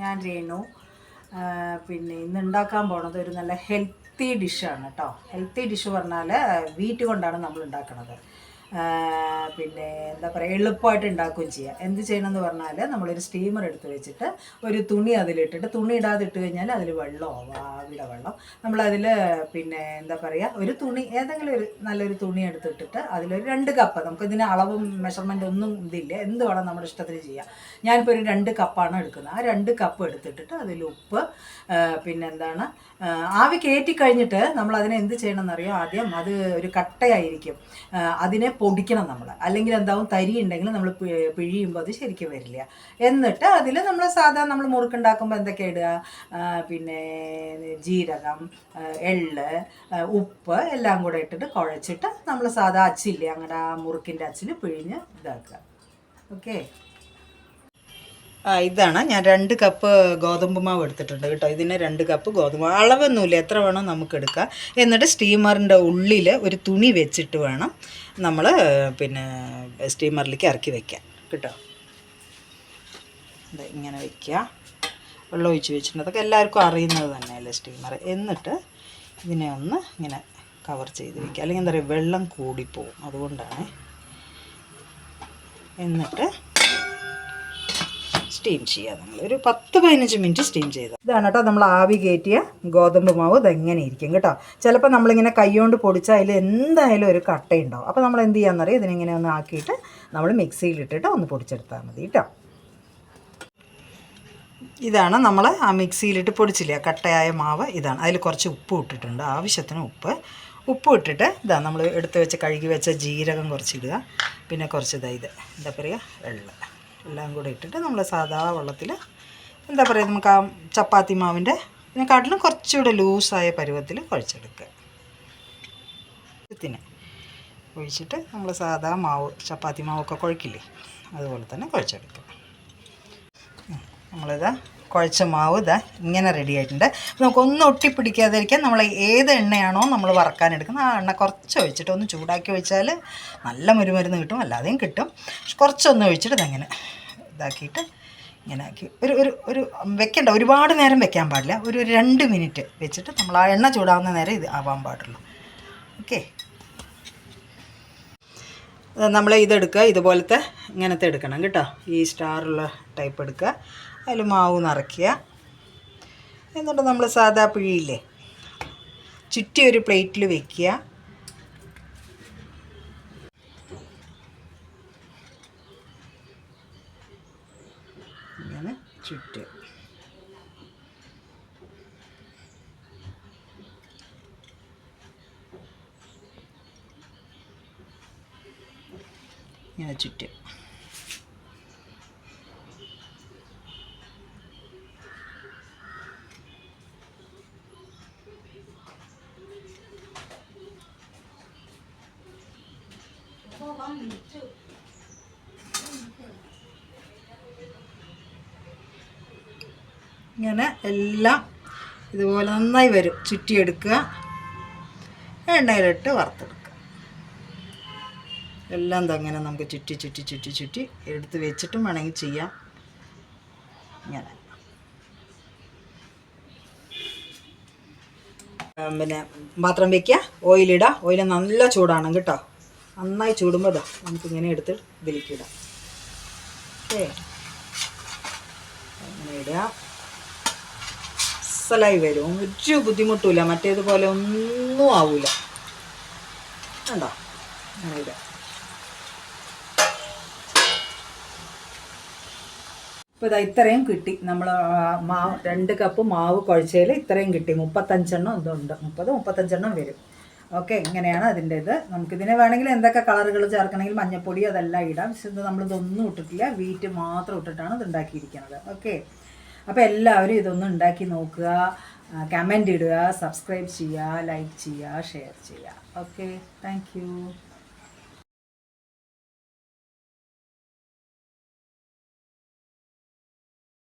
ഞാൻ രേണു. പിന്നെ ഇന്ന് ഉണ്ടാക്കാൻ പോണത് ഒരു നല്ല ഹെൽത്തി ഡിഷാണ് കേട്ടോ ഹെൽത്തി ഡിഷ് പറഞ്ഞാൽ വീറ്റ് കൊണ്ടാണ് നമ്മൾ ഉണ്ടാക്കുന്നത് പിന്നെ എന്താ പറയുക എളുപ്പമായിട്ട് ഉണ്ടാക്കുകയും ചെയ്യാം. എന്ത് ചെയ്യണമെന്ന് പറഞ്ഞാൽ നമ്മളൊരു സ്റ്റീമർ എടുത്ത് വെച്ചിട്ട് ഒരു തുണി അതിലിട്ടിട്ട് തുണി ഇടാതെ ഇട്ട് കഴിഞ്ഞാൽ അതിൽ വെള്ളമോ വാവിട വെള്ളം. നമ്മളതിൽ പിന്നെ എന്താ പറയുക ഒരു തുണി ഏതെങ്കിലും ഒരു നല്ലൊരു തുണി എടുത്തിട്ടിട്ട് അതിലൊരു രണ്ട് കപ്പ് നമുക്ക് ഇതിന് അളവും മെഷർമെന്റ് ഒന്നും ഇതില്ല. എന്ത് വേണം നമ്മുടെ ഇഷ്ടത്തിന് ചെയ്യാം. ഞാനിപ്പോൾ ഒരു രണ്ട് കപ്പാണ് എടുക്കുന്നത്. ആ രണ്ട് കപ്പ് എടുത്തിട്ടിട്ട് അതിൽ ഉപ്പ് പിന്നെ പിന്നെന്താണ് ആവി കയറ്റി കഴിഞ്ഞിട്ട് നമ്മൾ അതിനെ എന്ത് ചെയ്യണമെന്നറിയാം? ആദ്യം അത് ഒരു കട്ടയായിരിക്കും. അതിനെ പൊടിക്കണം നമ്മൾ അല്ലെങ്കിൽ എന്താവും? തരി ഉണ്ടെങ്കിൽ നമ്മൾ പിഴിയുമ്പോൾ അത് ശരിക്കും വരില്ല. എന്നിട്ട് അതിൽ നമ്മൾ സാധാരണ നമ്മൾ മുറുക്കുണ്ടാക്കുമ്പോൾ എന്തൊക്കെ ഇടുക? പിന്നെ ജീരകം എൾ ഉപ്പ് എല്ലാം കൂടെ ഇട്ടിട്ട് കുഴച്ചിട്ട് നമ്മൾ സാധാ അച്ചില്ലേ? അങ്ങനെ ആ മുറുക്കിന്റെ അച്ചിൽ പിഴിഞ്ഞ് ഇതാക്കുക. ഓക്കെ? ഇതാണ്. ഞാൻ രണ്ട് കപ്പ് ഗോതമ്പ് മാവ് എടുത്തിട്ടുണ്ട് കേട്ടോ. ഇതിന് രണ്ട് കപ്പ് ഗോതമ്പ് അളവൊന്നുമില്ല. എത്ര വേണോ നമുക്ക് എടുക്കാം. എന്നിട്ട് സ്റ്റീമറിന്റെ ഉള്ളിൽ ഒരു തുണി വെച്ചിട്ട് വേണം നമ്മൾ പിന്നെ സ്റ്റീമറിലേക്ക് ഇറക്കി വെക്കാം കേട്ടോ. ഇങ്ങനെ വെക്കുക. വെള്ളം ഒഴിച്ച് വെച്ചിട്ടുണ്ട്. അതൊക്കെ എല്ലാവർക്കും അറിയുന്നത് തന്നെയല്ലേ സ്റ്റീമർ എന്നിട്ട് ഇതിനെ ഒന്ന് ഇങ്ങനെ കവർ ചെയ്ത് വെക്കുക. അല്ലെങ്കിൽ എന്താ പറയുക വെള്ളം കൂടിപ്പോവും. അതുകൊണ്ടാണ്. എന്നിട്ട് സ്റ്റീം ചെയ്യുക നമ്മൾ ഒരു പത്ത് പതിനഞ്ച് മിനിറ്റ് സ്റ്റീം ചെയ്ത്. ഇതാണ് കേട്ടോ നമ്മൾ ആവി കയറ്റിയ ഗോതമ്പ് മാവ്. ഇതെങ്ങനെ ഇരിക്കും കേട്ടോ? ചിലപ്പോൾ നമ്മളിങ്ങനെ കൈകൊണ്ട് പൊടിച്ചാൽ അതിൽ എന്തായാലും ഒരു കട്ടയുണ്ടാവും. അപ്പോൾ നമ്മൾ എന്ത് ചെയ്യാന്നറിയാം ഇതിനിങ്ങനെ ഒന്ന് ആക്കിയിട്ട് നമ്മൾ മിക്സിയിലിട്ടിട്ട് ഒന്ന് പൊടിച്ചെടുത്താൽ മതി കേട്ടോ. ഇതാണ് നമ്മൾ ആ മിക്സിയിലിട്ട് പൊടിച്ചില്ലേ? കട്ടയായ മാവ് ഇതാണ്. അതിൽ കുറച്ച് ഉപ്പ് ഇട്ടിട്ടുണ്ട്. ആവശ്യത്തിന് ഉപ്പ്. ഉപ്പ് ഇട്ടിട്ട് ഇതാ നമ്മൾ എടുത്ത് വെച്ച് കഴുകി വെച്ച ജീരകം കുറച്ചിടുക. പിന്നെ കുറച്ച് ഇതാ ഇത്. എന്താ പറയുക? വെള്ളം. എല്ലാം കൂടെ ഇട്ടിട്ട് നമ്മൾ സാധാ വെള്ളത്തിൽ എന്താ പറയുക നമുക്ക് ആ ചപ്പാത്തി മാവിന്റെ ഇതിനെക്കാട്ടിലും കുറച്ചുകൂടെ ലൂസായ പരുവത്തിൽ കുഴച്ചെടുക്കുക. ത്തിന് ഒഴിച്ചിട്ട് നമ്മൾ സാധാ മാവ് ചപ്പാത്തി മാവൊക്കെ കുഴക്കില്ലേ അതുപോലെ തന്നെ കുഴച്ചെടുക്കുക. നമ്മളിതാ കുഴച്ച മാവ് ഇതാ ഇങ്ങനെ റെഡി ആയിട്ടുണ്ട്. നമുക്കൊന്നും ഒട്ടിപ്പിടിക്കാതിരിക്കാൻ നമ്മൾ ഏത് എണ്ണയാണോ നമ്മൾ വറക്കാനെടുക്കുന്ന ആ എണ്ണ കുറച്ച് ഒഴിച്ചിട്ട് ഒന്ന് ചൂടാക്കി ഒഴിച്ചാൽ നല്ല മുരുമരുന്ന് കിട്ടും അല്ലാതെയും കിട്ടും. കുറച്ചൊന്ന് ഒഴിച്ചിട്ട് ഇതങ്ങനെ ഇതാക്കിയിട്ട് ഇങ്ങനെ ആക്കി ഒരു ഒരു ഒരു വെക്കണ്ട ഒരുപാട് നേരം വെക്കാൻ പാടില്ല. ഒരു രണ്ട് മിനിറ്റ് വെച്ചിട്ട് നമ്മൾ ആ എണ്ണ ചൂടാവുന്ന നേരം ഇത് ആവാൻ പാടുള്ളൂ. ഓക്കെ? നമ്മൾ ഇതെടുക്കുക. ഇതുപോലത്തെ ഇങ്ങനത്തെ എടുക്കണം കേട്ടോ. ഈ സ്റ്റാറുള്ള ടൈപ്പ് എടുക്കുക. അതിൽ മാവ് നിറയ്ക്കുക. എന്നിട്ട് നമ്മൾ സാധാ പിഴിയില്ലേ? ചുറ്റി ഒരു പ്ലേറ്റിൽ വെക്കുക. ഇങ്ങനെ ചുറ്റുക ഇങ്ങനെ ചുറ്റുക ഇങ്ങനെ എല്ലാം ഇതുപോലെ നന്നായി വരും. ചുറ്റിയെടുക്കുക. എണ്ണയിലിട്ട് വറുത്തെടുക്കുക. എല്ലാം തങ്ങനെ നമുക്ക് ചുറ്റി ചുറ്റി ചുറ്റി ചുറ്റി എടുത്ത് വെച്ചിട്ടും വേണമെങ്കിൽ ചെയ്യാം. ഇങ്ങനെ. പിന്നെ പാത്രം വയ്ക്കുക ഓയിലിടുക ഓയിൽ നല്ല ചൂടാണ് കേട്ടോ. നന്നായി ചൂടുമ്പോൾ നമുക്ക് ഇങ്ങനെ എടുത്ത് ഇതിലേക്ക് ഇടാം. ഓക്കേ. അങ്ങനെ ഇടുക അസലായി വരും. ഒരു ബുദ്ധിമുട്ടില്ല മറ്റേതുപോലെ ഒന്നും ആവില്ല കണ്ടോ? അങ്ങനെ ഇപ്പോൾ ഇതാ ഇത്രയും കിട്ടി. നമ്മൾ മാവ് രണ്ട് കപ്പ് മാവ് കുഴച്ചതിൽ ഇത്രയും കിട്ടി. മുപ്പത്തഞ്ചെണ്ണം ഇതുണ്ട് മുപ്പത് മുപ്പത്തഞ്ചെണ്ണം വരും. ഓക്കെ ഇങ്ങനെയാണ് അതിന്റെ ഇത്. നമുക്കിതിനെ വേണമെങ്കിൽ എന്തൊക്കെ കളറുകൾ ചേർക്കണമെങ്കിൽ മഞ്ഞപ്പൊടി അതെല്ലാം ഇടാം. പക്ഷെ ഇത് നമ്മളിതൊന്നും ഇട്ടിട്ടില്ല. വീറ്റ് മാത്രം ഇട്ടിട്ടാണ് ഇത് ഉണ്ടാക്കിയിരിക്കുന്നത്. ഓക്കെ. അപ്പോൾ എല്ലാവരും ഇതൊന്നും ഉണ്ടാക്കി നോക്കുക കമന്റ് ഇടുക സബ്സ്ക്രൈബ് ചെയ്യുക ലൈക്ക് ചെയ്യുക ഷെയർ ചെയ്യുക. Okay thank